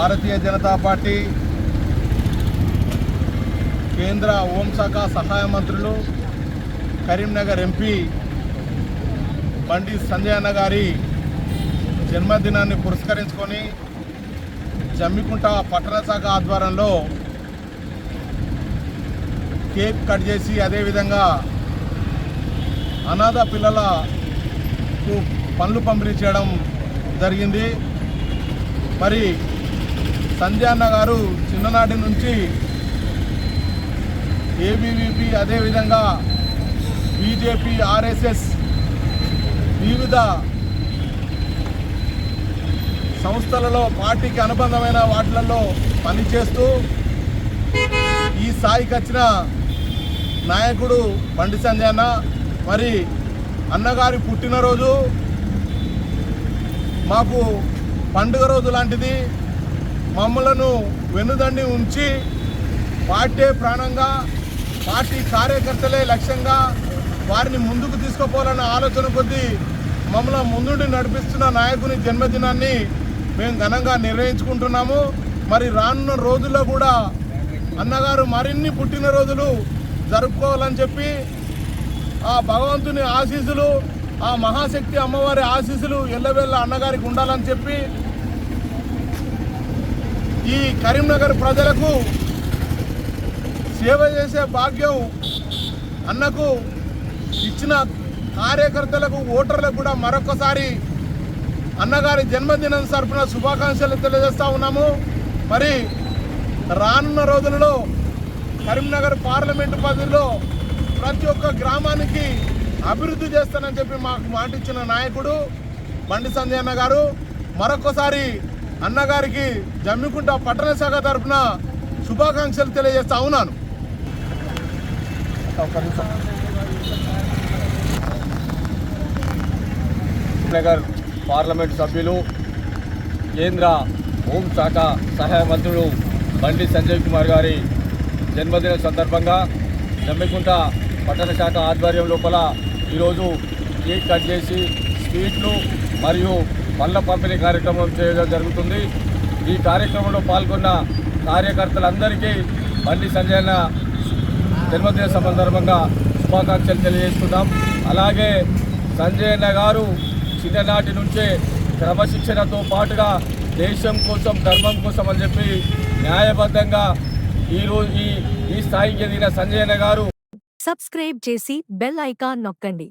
Bharatiya Janata party కేంద్ర హోంశాఖ సహాయ మంత్రులు కరీంనగర్ ఎంపీ బండి సంజయన్న గారి జన్మదినాన్ని పురస్కరించుకొని జమ్మికుంట పట్టణ శాఖ ఆధ్వర్యంలో కేక్ కట్ చేసి అదేవిధంగా అనాథ పిల్లలకు పనులు పంపిణీ చేయడం జరిగింది. మరి సంజయ్ అన్న గారు చిన్ననాటి నుంచి ఏబీవీపీ అదేవిధంగా బీజేపీ ఆర్ఎస్ఎస్ వివిధ సంస్థలలో పార్టీకి అనుబంధమైన వాటిలలో పనిచేస్తూ ఈ స్థాయికి వచ్చిన నాయకుడు బండి సంధ్య అన్న మరి అన్నగారి పుట్టినరోజు మాకు పండుగ రోజు లాంటిది. మమ్మలను వెన్నుదండి ఉంచి పార్టీ ప్రాణంగా పార్టీ కార్యకర్తలే లక్ష్యంగా వారిని ముందుకు తీసుకుపోవాలన్న ఆలోచన కొద్దీ మమ్మల్ని ముందుండి నడిపిస్తున్న నాయకుని జన్మదినాన్ని మేము ఘనంగా నిర్వహించుకుంటున్నాము. మరి రానున్న రోజుల్లో కూడా అన్నగారు మరిన్ని పుట్టినరోజులు జరుపుకోవాలని చెప్పి ఆ భగవంతుని ఆశీస్సులు ఆ మహాశక్తి అమ్మవారి ఆశీస్సులు ఎల్లవెల్ల అన్నగారికి ఉండాలని చెప్పి ఈ కరీంనగర్ ప్రజలకు సేవ చేసే భాగ్యం అన్నకు ఇచ్చిన కార్యకర్తలకు ఓటర్లకు కూడా మరొకసారి అన్నగారి జన్మదినం తరఫున శుభాకాంక్షలు తెలియజేస్తా ఉన్నాము. మరి రానున్న రోజులలో కరీంనగర్ పార్లమెంటు పరిధిలో ప్రతి ఒక్క గ్రామానికి అభివృద్ధి చేస్తానని చెప్పి మాకు మాటిచ్చిన నాయకుడు బండి సంజయ్ అన్న గారు. మరొకసారి అన్నగారికి జమ్మికుంట పట్టణ శాఖ తరఫున శుభాకాంక్షలు తెలియజేస్తా ఉన్నాను. నగర్ పార్లమెంట్ సభ్యులు కేంద్ర హోంశాఖ సహాయ మంత్రులు బండి సంజయ్ కుమార్ గారి జన్మదిన సందర్భంగా జమ్మికుంట పట్టణ శాఖ ఆధ్వర్యం లోపల ఈరోజు కేక్ కట్ చేసి స్వీట్లు మరియు పళ్ళ పంపిణీ కార్యక్రమం చేయడం జరుగుతుంది. ఈ కార్యక్రమంలో పాల్గొన్న కార్యకర్తలందరికీ బండి సంజయన జన్మదిన సందర్భంగా శుభాకాంక్షలు తెలియజేస్తున్నాం అలాగే సంజయన్న గారు చిన్ననాటి నుంచే క్రమశిక్షణతో పాటుగా దేశం కోసం ధర్మం కోసం అని చెప్పి న్యాయబద్ధంగా ఈరోజు ఈ స్థాయికి ఎదిగిన సంజయన్న గారు సబ్స్క్రైబ్ చేసి బెల్ ఐకాన్ నొక్కండి.